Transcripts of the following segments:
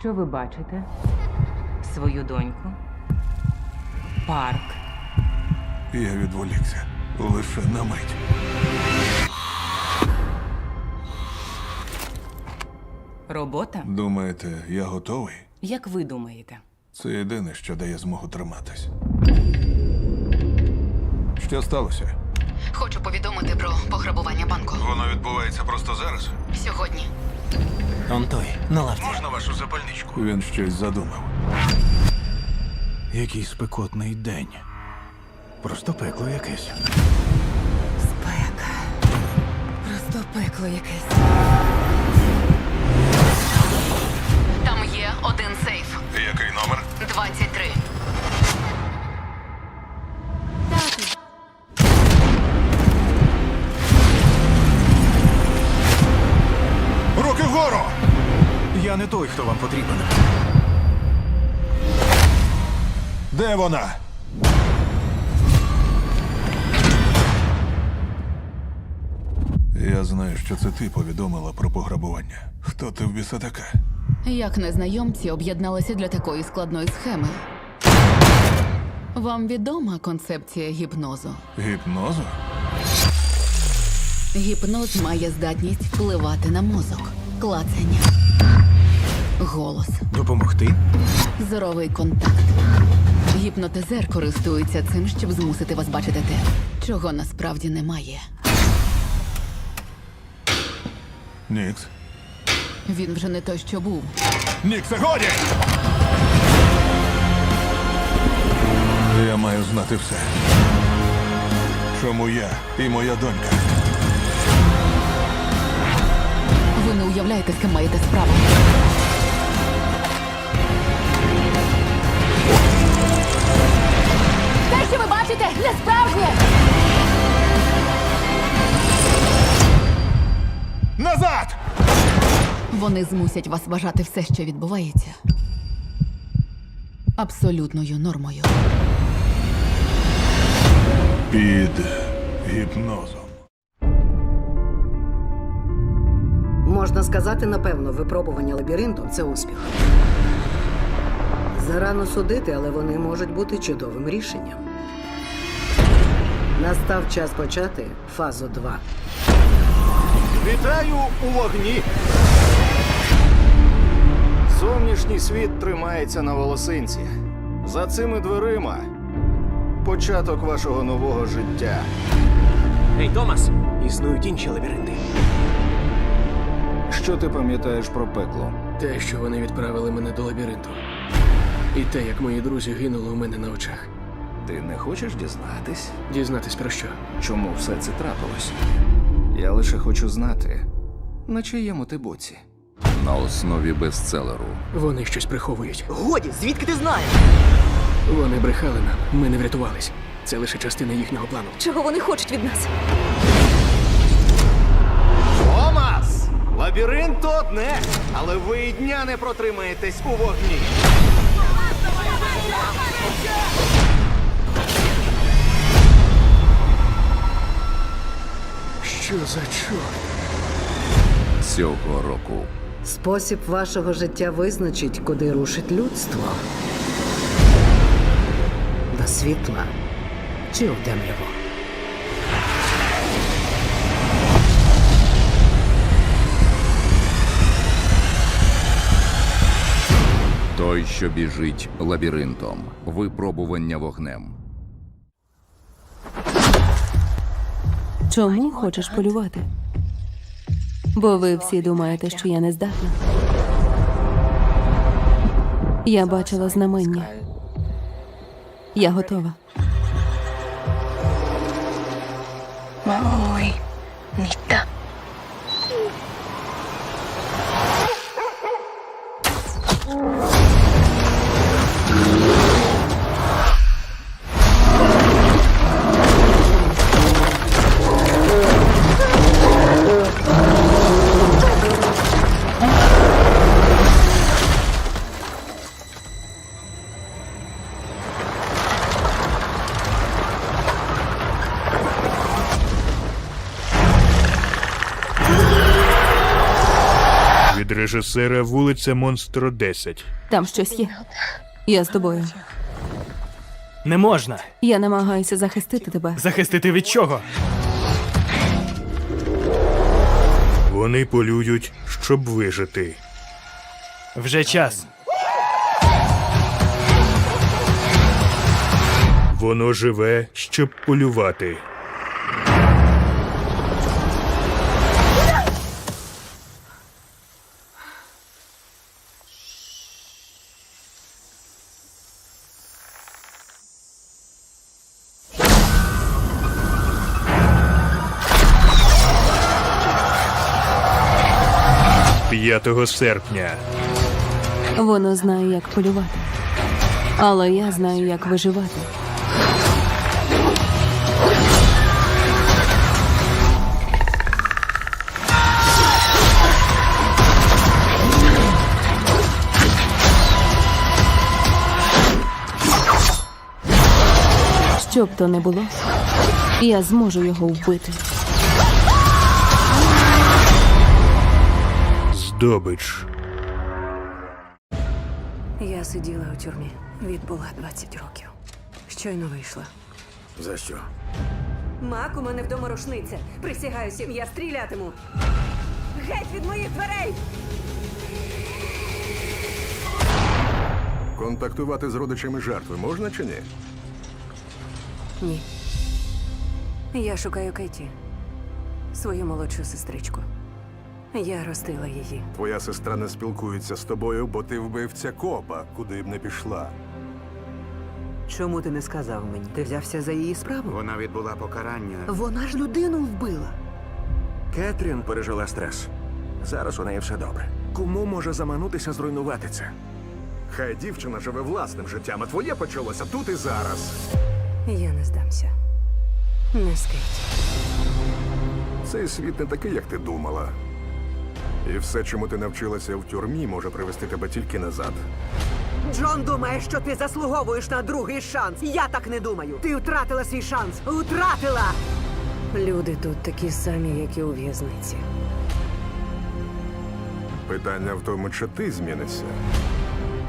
Що ви бачите? Свою доньку? Парк. Я відволікся лише на мить. Робота? Думаєте, я готовий? Як ви думаєте? Це єдине, що дає змогу триматись. Що сталося? Хочу повідомити про пограбування банку. Воно відбувається просто зараз. Сьогодні. Он той, на лавці. Можна вашу запальничку? Він щось задумав. Який спекотний день. Просто пекло якесь. Спека. Просто пекло якесь. Там є один сейф. Який номер? 23. Не той, хто вам потрібен. Де вона? Я знаю, що це ти повідомила про пограбування. Хто ти в біса така? Як незнайомці об'єдналися для такої складної схеми? Вам відома концепція гіпнозу? Гіпнозу? Гіпноз має здатність впливати на мозок, клацання, голос, Допомогти? зоровий контакт. Гіпнотизер користується цим, щоб змусити вас бачити те, чого насправді немає. Нікс. Він вже не той, що був. Ніксе, годі! Я маю знати все. Чому я і моя донька? Ви не уявляєте, з ким маєте справу. Те, що ви бачите, не справжнє! Назад! Вони змусять вас вважати все, що відбувається. Абсолютною нормою. Під гіпнозом. Можна сказати, напевно, випробування лабіринтом це успіх. Зарано судити, але вони можуть бути чудовим рішенням. Настав час почати фазу 2. Вітаю у вогні. Зовнішній світ тримається на волосинці. За цими дверима початок вашого нового життя. Ей, Томас! Існують інші лабіринти. Що ти пам'ятаєш про пекло? Те, що вони відправили мене до лабіринту. І те, як мої друзі гинули у мене на очах. Ти не хочеш дізнатись, Дізнатись про що? чому все це трапилось? Я лише хочу знати, на чиєму ти боці. на основі бестселеру. Вони щось приховують. Годі, звідки ти знаєш? Вони брехали нам, ми не врятувались. Це лише частина їхнього плану. Чого вони хочуть від нас? Томас! Лабіринт то одне, але ви і дня не протримаєтесь у вогні. Що за чорт? Цього року Спосіб вашого життя визначить, куди рушить людство. До світла чи у темряву. той, що біжить лабіринтом, випробування вогнем. Чому хочеш полювати? Бо ви всі думаєте, що я не здатна. Я бачила знамення. Я готова. Ой, ніта. Від режисера вулиця Монстро 10. Там щось є. Я з тобою. Не можна. Я намагаюся захистити тебе. Захистити від чого? Вони полюють, щоб вижити. Вже час. Воно живе, щоб полювати. П'ятого серпня. Воно знає, як полювати. Але я знаю, як виживати. Що б то не було, я зможу його вбити. Здобич. Я сиділа у тюрмі. Відбула 20 років. Щойно вийшла. За що? Мак, у мене вдома рушниця. Присягаюся, я стрілятиму. Геть від моїх дверей! Контактувати з родичами жертви можна чи ні? Ні. Я шукаю Кеті, свою молодшу сестричку. Я ростила її. Твоя сестра не спілкується з тобою, бо ти вбивця копа, куди б не пішла. Чому ти не сказав мені? Ти взявся за її справу? Вона відбула покарання. Вона ж людину вбила. Кетрін пережила стрес. Зараз у неї все добре. Кому може заманутися зруйнувати це? Хай дівчина живе власним життям, а твоє почалося тут і зараз. Я не здамся. Не Кеті. Цей світ не такий, як ти думала. І все, чому ти навчилася в тюрмі, може привести тебе тільки назад. Джон думає, що ти заслуговуєш на другий шанс. Я так не думаю. Ти втратила свій шанс. Втратила! Люди тут такі самі, як і у в'язниці. Питання в тому, чи ти змінишся.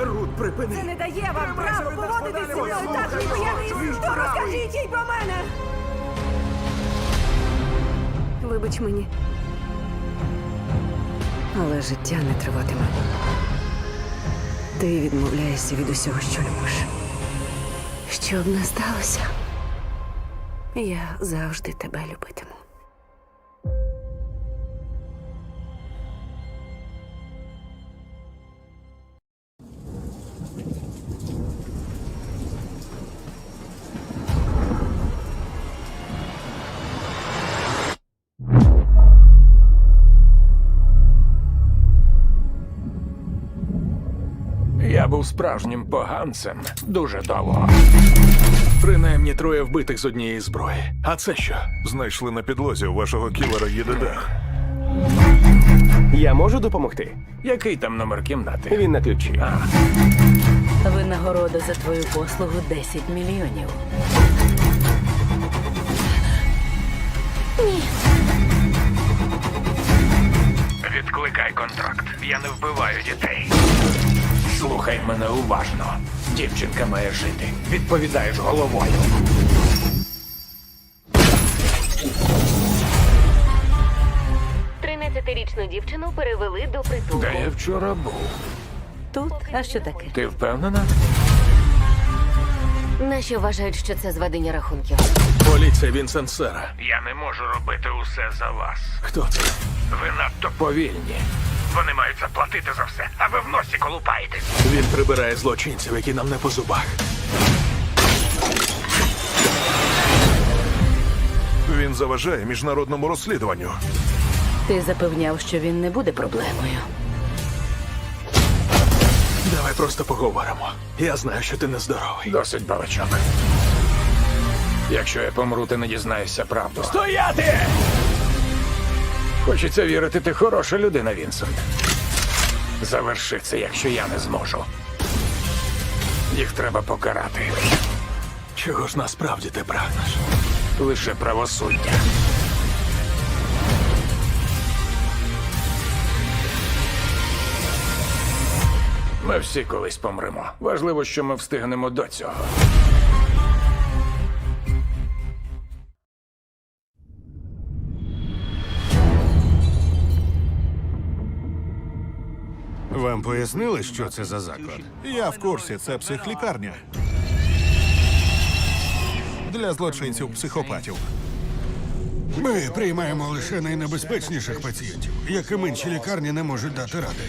Рут, припини! Це не дає вам права поводитися зі мною так, ніби я не існую. Розкажіть їй про мене! Вибач мені. Але життя не триватиме. Ти відмовляєшся від усього, що любиш. Що б не сталося, я завжди тебе любитиму. Я був справжнім поганцем дуже довго. Принаймні троє вбитих з однієї зброї. А це що? Знайшли на підлозі у вашого кілера ЄДД. Я можу допомогти? Який там номер кімнати? Він на ключі. Винагорода за твою послугу 10 мільйонів. Відкликай контракт. Я не вбиваю дітей. Слухай мене уважно. Дівчинка має жити. Відповідаєш головою. Тринадцятирічну дівчину перевели до притулку. Де я вчора був? Тут? А що таке? Ти впевнена? Наші вважають, що це зведення рахунків. Поліція Вінсент Сера. Я не можу робити усе за вас. Хто це? Ви надто повільні. Вони мають заплатити за все, а ви в носі колупаєтесь. Він прибирає злочинців, які нам не по зубах. Він заважає міжнародному розслідуванню. Ти запевняв, що він не буде проблемою. Давай просто поговоримо. Я знаю, що ти нездоровий. Досить балачок. Якщо я помру, ти не дізнаєшся правду. Стояти! Хочеться вірити, ти хороша людина, Вінсент. Заверши це, якщо я не зможу. Їх треба покарати. Чого ж насправді ти прагнеш? Лише правосуддя. Ми всі колись помремо. Важливо, що ми встигнемо до цього. Пояснили, що це за заклад? Я в курсі, це психлікарня. Для злочинців психопатів. Ми приймаємо лише найнебезпечніших пацієнтів, яким інші лікарні не можуть дати ради.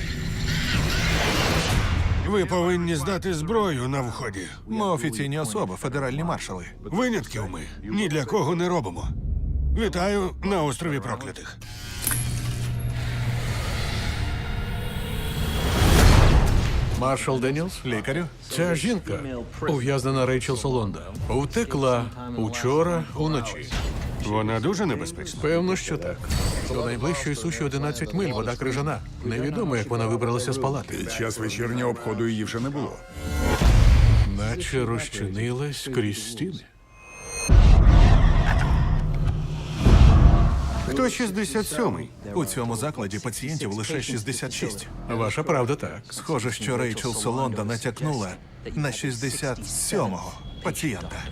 Ви повинні здати зброю на вході. Ми офіційні особи, федеральні маршали. Винятків ми ні для кого не робимо. Вітаю на острові проклятих. Маршал Деніелс? Лікарю? Ця жінка, ув'язнена Рейчел Солонда, втекла учора уночі. Вона дуже небезпечна. Певно, що так. До найближчої суші 11 миль, вода крижана. Невідомо, як вона вибралася з палати. Час вечірнього обходу її вже не було. Наче розчинилась крізь стіни. Хто 67-й? У цьому закладі пацієнтів лише 66. Ваша правда так. Схоже, що Рейчел Солонда натякнула на 67-го пацієнта.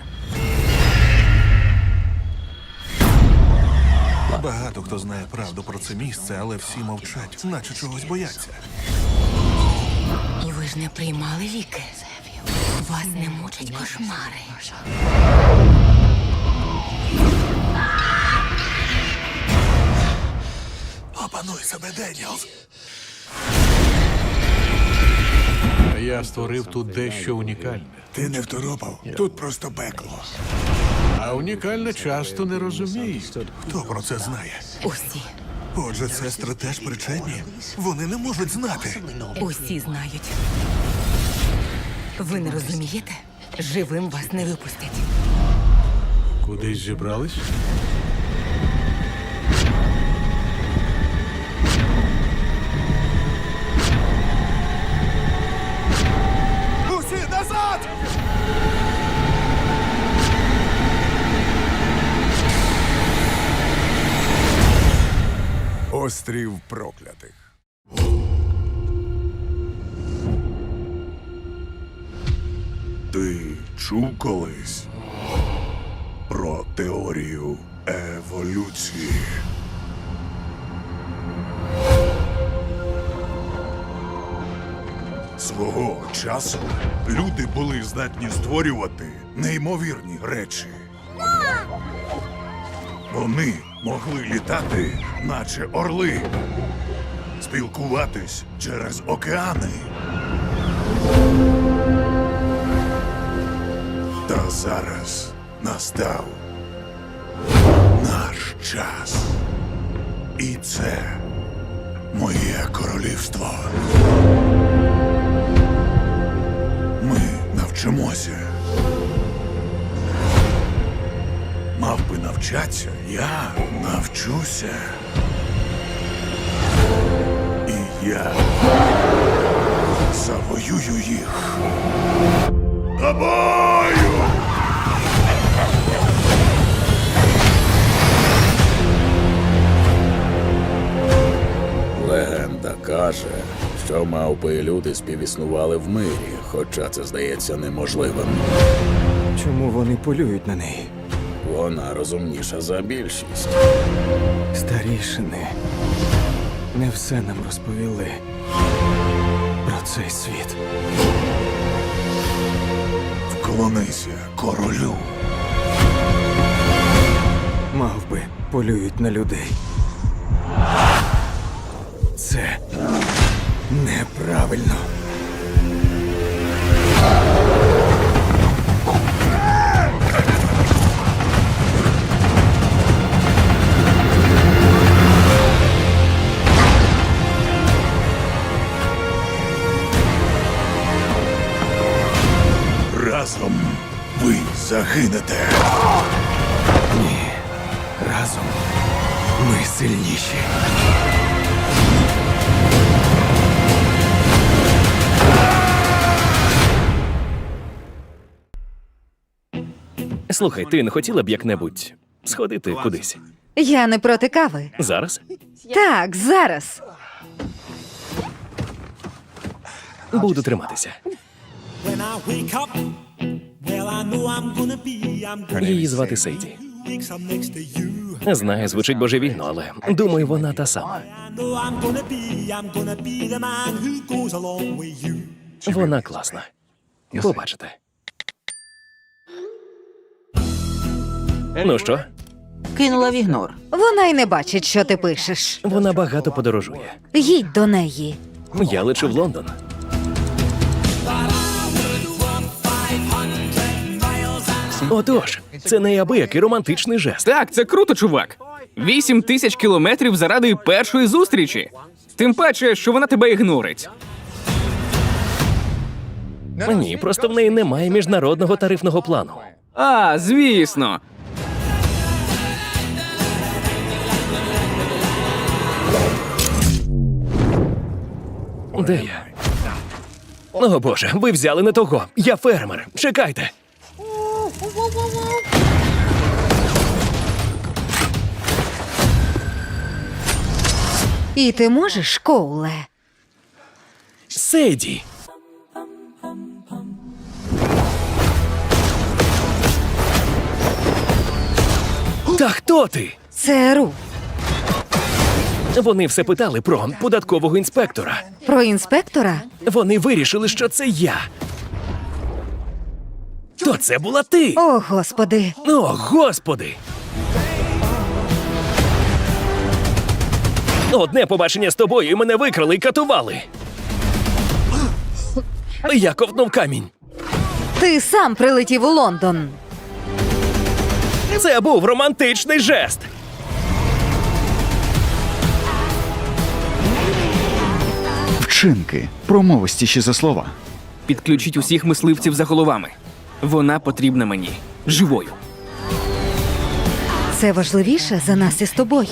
Багато хто знає правду про це місце, але всі мовчать, наче чогось бояться. І ви ж не приймали ліки. Вас не мучать кошмари. Опануй себе, Деніелс! Я створив тут дещо унікальне. Ти не второпав. Тут просто пекло. А унікальне часто не розуміють. Хто про це знає? Усі, Отже, сестри теж причетні. Вони не можуть знати. усі знають. Ви не розумієте? Живим вас не випустять. Кудись зібрались? Острів проклятих. Ти чув колись про теорію еволюції? Свого часу люди були здатні створювати неймовірні речі. Вони могли літати, наче орли, спілкуватись через океани. Та зараз настав наш час. І це моє королівство. Ми навчимося. Навчатися, я навчуся. І я завоюю їх. Тобою! Легенда каже, що мавпи і люди співіснували в мирі, хоча це здається неможливим. Чому вони полюють на неї? Вона розумніша за більшість. Старішини не все нам розповіли про цей світ. Вклонися королю. Мавпи полюють на людей. Це неправильно. Слухай, ти не хотіла б як-небудь сходити кудись? Я не проти кави. Зараз? Так, зараз. Буду триматися. Її звати Сейді. Знаю, звучить божевільно, але думаю, вона та сама. Вона класна. Побачите. Ну що, Кинула в ігнор. Вона й не бачить, що ти пишеш. вона багато подорожує. Їдь до неї. Я лечу в Лондон. Отож, це неабиякий романтичний жест. Так, це круто, чувак. Вісім тисяч кілометрів заради першої зустрічі. Тим паче, що вона тебе ігнорить. Ні, просто в неї немає міжнародного тарифного плану. А, звісно. Де я? О боже, ви взяли не того. Я фермер. Чекайте. І ти можеш, Коуле? Сейді. Та хто ти? Це Ру. Вони все питали про податкового інспектора. Про інспектора? Вони вирішили, що це я. То це була ти. О, господи. О, господи. Одне побачення з тобою і мене викрали і катували. Я ковтнув камінь. Ти сам прилетів у Лондон. Це був романтичний жест. Вчинки промовистіші за слова. Підключіть усіх мисливців за головами. Вона потрібна мені живою. Це важливіше за нас із тобою.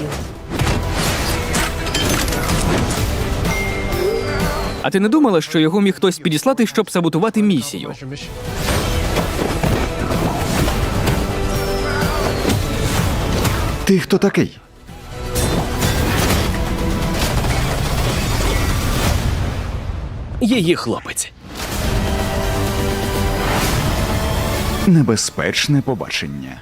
А ти не думала, що його міг хтось підіслати, щоб саботувати місію? Ти хто такий? Її хлопець. Небезпечне побачення.